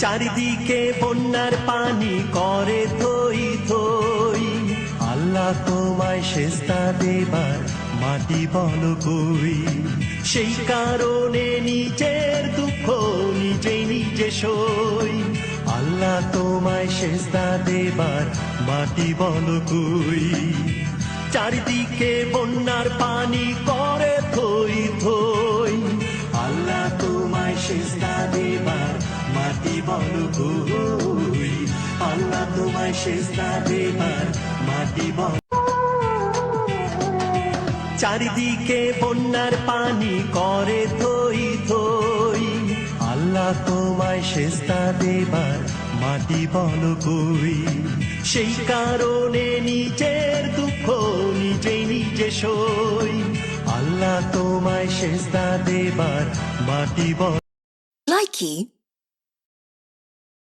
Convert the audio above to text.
চারিদিকে বন্যার পানি করে থই থই। আল্লাহ তোমায় সেস্তা দেবার মাটি বল কই সেই কারণে নিজের দুঃখ নিজেই নিজে সই। আল্লাহ তোমায় সেস্তা দেবার মাটি বল কই চারিদিকে বন্যার পানি করে থই থই। আল্লাহ তোমায় সেজদা দেবার বল কই আল্লাহ তোমায় সেজদা দেবার মাটি চারিদিকে বন্যার পানি করে থই থই। আল্লাহ তোমায় সেজদা দেবার মাটি বল কই সেই কারণে নিজের দুঃখ নিজেই নিজে সই। আল্লাহ তোমায় সেজদা দেবার মাটি বল Likey